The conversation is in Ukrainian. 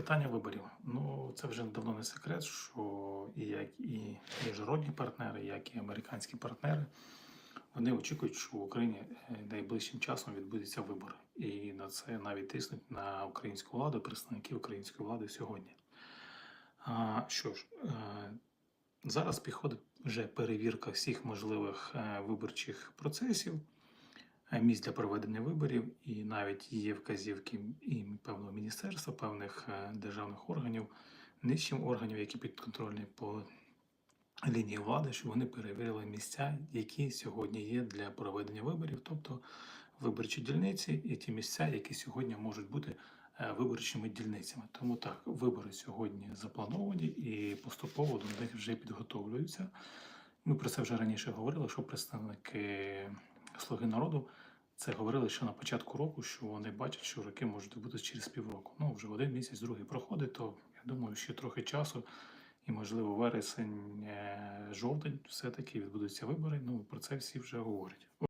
Питання виборів. Ну це вже давно не секрет, що і як і міжнародні партнери, як і американські партнери, вони очікують, що в Україні е, найближчим часом відбудуться вибори. І на це навіть тиснуть на українську владу, представників української влади сьогодні. А, що ж, е, зараз підходить вже перевірка всіх можливих е, виборчих процесів, місць для проведення виборів, і навіть є вказівки і певного міністерства, певних е, державних органів, нижчим органів, які підконтрольні по лінії влади, щоб вони перевірили місця, які сьогодні є для проведення виборів, тобто виборчі дільниці і ті місця, які сьогодні можуть бути е, виборчими дільницями. Тому так, вибори сьогодні заплановані і поступово до них вже підготовлюються. Ми про це вже раніше говорили, що представники Слуги народу це говорили ще на початку року, що вони бачать, що роки можуть бути через півроку. Ну, вже один місяць, другий проходить, то я думаю, ще трохи часу, і, можливо, вересень, е, жовтень все-таки відбудуться вибори. Ну, про це всі вже говорять.